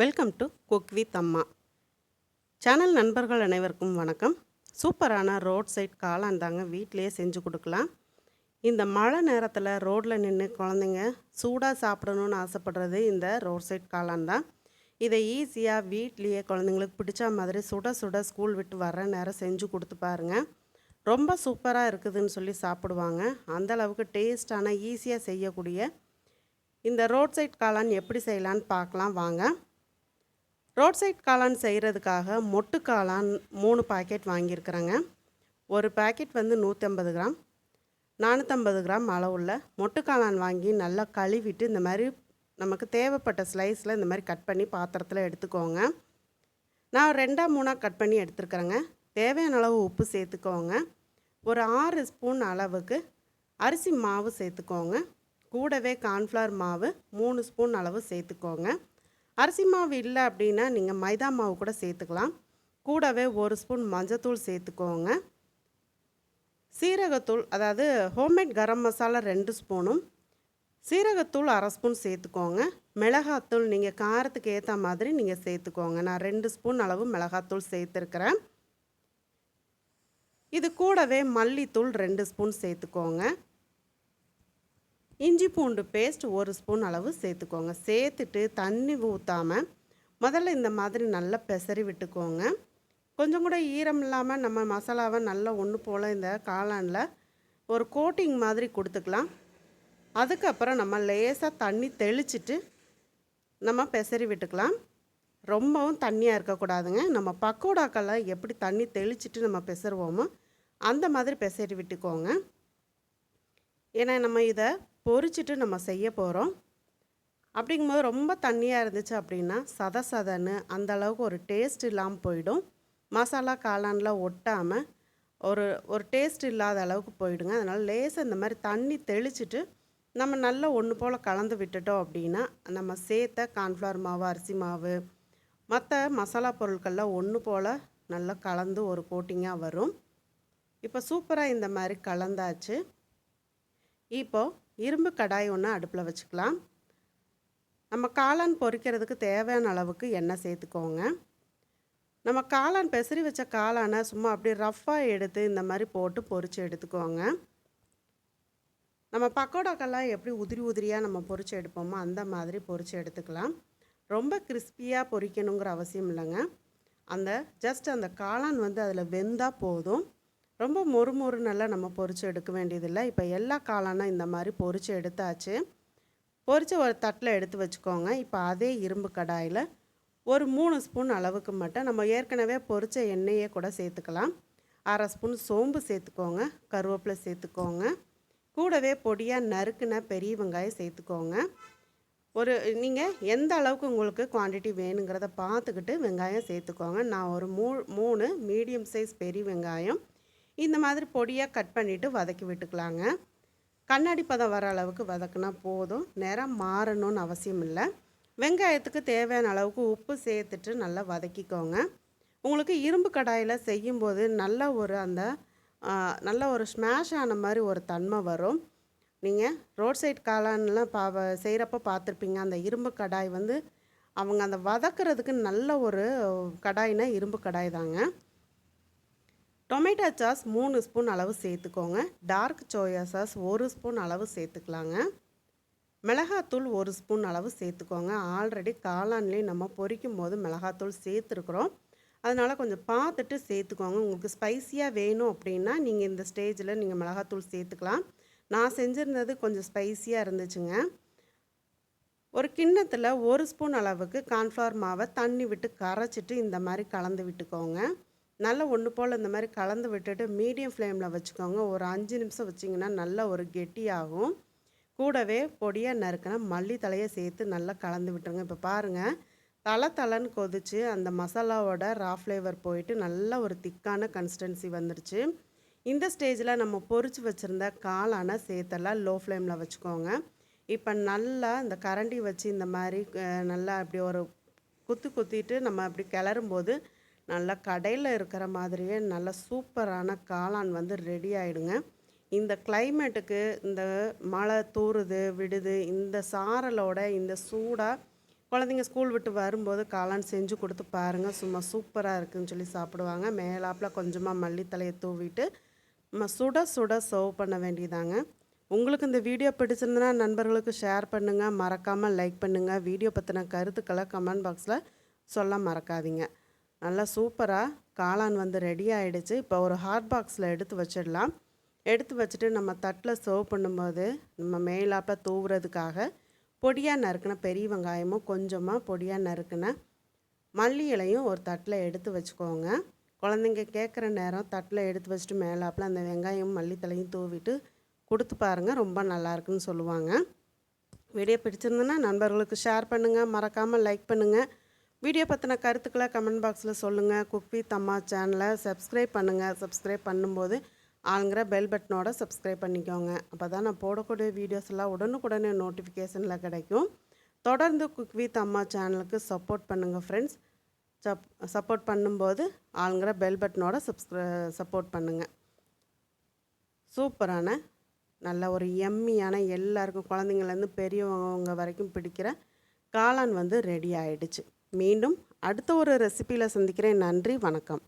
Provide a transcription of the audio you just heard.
Welcome to cook with Amma. Channel நண்பர்கள் அனைவருக்கும் வணக்கம். சூப்பரான ரோட் சைட் காளான் தாங்க வீட்டிலேயே செஞ்சு கொடுக்கலாம். இந்த மழை நேரத்தில் ரோட்டில் நின்று குழந்தைங்க சூடாக சாப்பிடணும்னு ஆசைப்படுறது இந்த ரோட் சைட் காளான் தான். இதை ஈஸியாக வீட்லேயே குழந்தைங்களுக்கு பிடிச்ச மாதிரி சுட சுட ஸ்கூல் விட்டு வர நேரம் செஞ்சு கொடுத்து பாருங்கள் ரொம்ப சூப்பராக இருக்குதுன்னு சொல்லி சாப்பிடுவாங்க. அந்த அளவுக்கு டேஸ்டான ஈஸியாக செய்யக்கூடிய இந்த ரோட் சைட் காளான் எப்படி செய்யலான்னு பார்க்கலாம். வாங்க. ரோட் சைட் காளான் செய்கிறதுக்காக மொட்டு காளான் மூணு பாக்கெட் வாங்கியிருக்கிறேங்க. ஒரு பாக்கெட் வந்து நூற்றம்பது கிராம் நானூற்றம்பது கிராம் அளவுள்ள மொட்டு காளான் வாங்கி நல்லா கழுவிட்டு இந்த மாதிரி நமக்கு தேவைப்பட்ட ஸ்லைஸில் இந்த மாதிரி கட் பண்ணி பாத்திரத்தில் எடுத்துக்கோங்க. நான் ரெண்டாக மூணாக கட் பண்ணி எடுத்துருக்குறேங்க. தேவையான அளவு உப்பு சேர்த்துக்கோங்க. ஒரு ஆறு ஸ்பூன் அளவுக்கு அரிசி மாவு சேர்த்துக்கோங்க. கூடவே கார்ன்ஃப்ளவர் மாவு மூணு ஸ்பூன் அளவு சேர்த்துக்கோங்க. அரிசி மாவு இல்லை அப்படின்னா நீங்கள் மைதா மாவு கூட சேர்த்துக்கலாம். கூடவே ஒரு ஸ்பூன் மஞ்சத்தூள் சேர்த்துக்கோங்க. சீரகத்தூள் அதாவது ஹோம்மேட் கரம் மசாலா ரெண்டு ஸ்பூனும். சீரகத்தூள் அரை ஸ்பூன் சேர்த்துக்கோங்க. மிளகாத்தூள் நீங்கள் காரத்துக்கு ஏற்ற மாதிரி நீங்கள் சேர்த்துக்கோங்க. நான் ரெண்டு ஸ்பூன் அளவு மிளகாத்தூள் சேர்த்துருக்குறேன். இது கூடவே மல்லித்தூள் ரெண்டு ஸ்பூன் சேர்த்துக்கோங்க. இஞ்சி பூண்டு பேஸ்ட் ஒரு ஸ்பூன் அளவு சேர்த்துக்கோங்க. சேர்த்துட்டு தண்ணி ஊற்றாமல் முதல்ல இந்த மாதிரி நல்லா பெசரி விட்டுக்கோங்க. கொஞ்சம் கூட ஈரம் இல்லாமல் நம்ம மசாலாவை நல்லா ஒன்று போல் இந்த காளானில் ஒரு கோட்டிங் மாதிரி கொடுத்துக்கலாம். அதுக்கப்புறம் நம்ம லேசாக தண்ணி தெளிச்சிட்டு நம்ம பெசரி விட்டுக்கலாம். ரொம்பவும் தண்ணியாக இருக்கக்கூடாதுங்க. நம்ம பக்கோடாக்கெல்லாம் எப்படி தண்ணி தெளிச்சிட்டு நம்ம பெசருவோமோ அந்த மாதிரி பெசரி விட்டுக்கோங்க. ஏன்னா நம்ம இதை பொறிச்சிட்டு நம்ம செய்ய போகிறோம் அப்படிங்கும்போது ரொம்ப தண்ணியாக இருந்துச்சு அப்படின்னா சத சதன்னு அந்த அளவுக்கு ஒரு டேஸ்ட் இல்லாமல் போயிடும். மசாலா காளான்லாம் ஒட்டாமல் ஒரு ஒரு டேஸ்ட் இல்லாத அளவுக்கு போயிடுங்க. அதனால் லேசாக இந்த மாதிரி தண்ணி தெளிச்சிட்டு நம்ம நல்லா ஒன்று போல் கலந்து விட்டுட்டோம் அப்படின்னா நம்ம சேர்த்த கார்ன்ஃப்ளவர் மாவு அரிசி மாவு மற்ற மசாலா பொருட்கள்லாம் ஒன்று போல் நல்லா கலந்து ஒரு கோட்டிங்காக வரும். இப்போ சூப்பராக இந்த மாதிரி கலந்தாச்சு. இப்போது இரும்பு கடாய் ஒன்று அடுப்பில் வச்சுக்கலாம். நம்ம காளான் பொரிக்கிறதுக்கு தேவையான அளவுக்கு எண்ணெய் சேர்த்துக்கோங்க. நம்ம காளான் பெசரி வச்ச காளானை சும்மா அப்படியே ரஃப்பாக எடுத்து இந்த மாதிரி போட்டு பொரித்து எடுத்துக்கோங்க. நம்ம பக்கோடாக்கெல்லாம் எப்படி உதிரி உதிரியாக நம்ம பொரித்து எடுப்போமோ அந்த மாதிரி பொரித்து எடுத்துக்கலாம். ரொம்ப கிறிஸ்பியாக பொரிக்கணுங்கிற அவசியம் இல்லைங்க. அந்த ஜஸ்ட் அந்த காளான் வந்து அதில் வெந்தால் போதும். ரொம்ப மொறு மொறு நல்லா நம்ம பொறிச்சு எடுக்க வேண்டியதில்லை. இப்போ எல்லா காளானும் இந்த மாதிரி பொரித்து எடுத்தாச்சு. பொறிச்சு ஒரு தட்டில் எடுத்து வச்சுக்கோங்க. இப்போ அதே இரும்பு கடாயில் ஒரு மூணு ஸ்பூன் அளவுக்கு மட்டும் நம்ம ஏற்கனவே பொரித்த எண்ணெயே கூட சேர்த்துக்கலாம். அரை ஸ்பூன் சோம்பு சேர்த்துக்கோங்க. கருவேப்பிலை சேர்த்துக்கோங்க. கூடவே பொடியாக நறுக்குன பெரிய வெங்காயம் சேர்த்துக்கோங்க. ஒரு நீங்கள் எந்த அளவுக்கு உங்களுக்கு குவான்டிட்டி வேணுங்கிறத பார்த்துக்கிட்டு வெங்காயம் சேர்த்துக்கோங்க. நான் ஒரு மூ மூணு மீடியம் சைஸ் பெரிய வெங்காயம் இந்த மாதிரி பொடியாக கட் பண்ணிவிட்டு வதக்கி விட்டுக்கலாங்க. கண்ணாடி பதம் வர அளவுக்கு வதக்குனா போதும். நிறம் மாறணும்னு அவசியம் இல்லை. வெங்காயத்துக்கு தேவையான அளவுக்கு உப்பு சேர்த்துட்டு நல்லா வதக்கிக்கோங்க. உங்களுக்கு இரும்பு கடாயில் செய்யும்போது நல்ல ஒரு அந்த நல்ல ஒரு ஸ்மாஷ் ஆன மாதிரி ஒரு தன்மை வரும். நீங்கள் ரோட் சைட் காளான்லாம் பா செய்கிறப்ப பார்த்துருப்பீங்க. அந்த இரும்பு கடாய் வந்து அவங்க அந்த வதக்கிறதுக்கு நல்ல ஒரு கடாய்னா இரும்பு கடாய் தாங்க. டொமேட்டோ சாஸ் மூணு ஸ்பூன் அளவு சேர்த்துக்கோங்க. டார்க் சோயா சாஸ் ஒரு ஸ்பூன் அளவு சேர்த்துக்கலாங்க. மிளகாத்தூள் ஒரு ஸ்பூன் அளவு சேர்த்துக்கோங்க. ஆல்ரெடி காளான்லேயே நம்ம பொரிக்கும் போது மிளகாத்தூள் சேர்த்துருக்குறோம். அதனால் கொஞ்சம் பார்த்துட்டு சேர்த்துக்கோங்க. உங்களுக்கு ஸ்பைஸியாக வேணும் அப்படின்னா நீங்கள் இந்த ஸ்டேஜில் நீங்கள் மிளகாத்தூள் சேர்த்துக்கலாம். நான் செஞ்சுருந்தது கொஞ்சம் ஸ்பைஸியாக இருந்துச்சுங்க. ஒரு கிண்ணத்தில் ஒரு ஸ்பூன் அளவுக்கு கார்ன்ஃப்ளவர் மாவை தண்ணி விட்டு கரைச்சிட்டு இந்த மாதிரி கலந்து விட்டுக்கோங்க. நல்லா ஒன்று போல் இந்த மாதிரி கலந்து விட்டுட்டு மீடியம் ஃப்ளேமில் வச்சுக்கோங்க. ஒரு அஞ்சு நிமிஷம் வச்சிங்கன்னா நல்லா ஒரு கெட்டியாகும். கூடவே பொடியாக நறுக்கினா மல்லித்தலையை சேர்த்து நல்லா கலந்து விட்டுருங்க. இப்போ பாருங்கள் தலை தலைன்னு கொதிச்சு அந்த மசாலாவோட ரா ஃப்ளேவர் போயிட்டு நல்ல ஒரு திக்கான கன்சிஸ்டன்சி வந்துடுச்சு இந்த ஸ்டேஜில் நம்ம பொறிச்சு வச்சுருந்த காளான சேர்த்தெல்லாம் லோ ஃப்ளேமில் வச்சுக்கோங்க. இப்போ நல்லா இந்த கரண்டி வச்சு இந்த மாதிரி நல்லா அப்படி ஒரு குத்து குத்திட்டு நம்ம அப்படி கிளறும்போது நல்லா கடையில் இருக்கிற மாதிரியே நல்ல சூப்பரான காளான் வந்து ரெடி ஆகிடுங்க இந்த கிளைமேட்டுக்கு இந்த மழை தூறுது விடுது இந்த சாரலோட இந்த சூடாக குழந்தைங்க ஸ்கூல் விட்டு வரும்போது காளான் செஞ்சு கொடுத்து பாருங்கள் சும்மா சூப்பராக இருக்குன்னு சொல்லி சாப்பிடுவாங்க. மேலாப்பில் கொஞ்சமாக மல்லித்தலையை தூவிட்டு நம்ம சுட சுட சர்வ் பண்ண வேண்டியதாங்க. உங்களுக்கு இந்த வீடியோ பிடிச்சிருந்தனா நண்பர்களுக்கு ஷேர் பண்ணுங்கள் மறக்காமல் லைக் பண்ணுங்கள் வீடியோ பற்றின கருத்துக்களை கமெண்ட் பாக்ஸில் சொல்ல மறக்காதீங்க. நல்லா சூப்பராக காளான் வந்து ரெடி ஆகிடுச்சு இப்போ ஒரு ஹாட் பாக்ஸில் எடுத்து வச்சிடலாம். எடுத்து வச்சுட்டு நம்ம தட்டில் சர்வ் பண்ணும்போது நம்ம மேலாப்பில் தூவுறதுக்காக பொடியாக நறுக்கின பெரிய வெங்காயமும் கொஞ்சமாக பொடியாக நறுக்கின மல்லி இலையும் ஒரு தட்டில் எடுத்து வச்சுக்கோங்க. குழந்தைங்க கேட்குற நேரம் தட்டில் எடுத்து வச்சுட்டு மேலாப்பில் அந்த வெங்காயம் மல்லித்தலையும் தூவிட்டு கொடுத்து பாருங்கள் ரொம்ப நல்லா இருக்குன்னு சொல்லுவாங்க. வீடியோ பிடிச்சிருந்ததுன்னா நண்பர்களுக்கு ஷேர் பண்ணுங்கள் மறக்காமல் லைக் பண்ணுங்கள் வீடியோ பற்றின கருத்துக்களை கமெண்ட் பாக்ஸில் சொல்லுங்கள் குக் வித் அம்மா சேனலை சப்ஸ்கிரைப் பண்ணுங்கள் சப்ஸ்கிரைப் பண்ணும்போது ஆளுங்கிற பெல் பட்டனோட சப்ஸ்கிரைப் பண்ணிக்கோங்க. அப்போ தான் நான் போடக்கூடிய வீடியோஸ் எல்லாம் உடனுக்குடனே நோட்டிஃபிகேஷனில் கிடைக்கும். தொடர்ந்து குக் வித் அம்மா சேனலுக்கு சப்போர்ட் பண்ணுங்கள் ஃப்ரெண்ட்ஸ் சப் சப்போர்ட் பண்ணும்போது ஆளுங்கிற பெல் பட்டனோட சப்ஸ்கிரை சப்போர்ட் பண்ணுங்கள் சூப்பரான நல்ல ஒரு எம்மியான எல்லாருக்கும் குழந்தைங்கள்லேருந்து பெரியவங்க வரைக்கும் பிடிக்கிற காளான் வந்து ரெடி ஆகிடுச்சு மீண்டும் அடுத்த ஒரு ரெசிப்பியில் சந்திக்கிறேன். நன்றி வணக்கம்.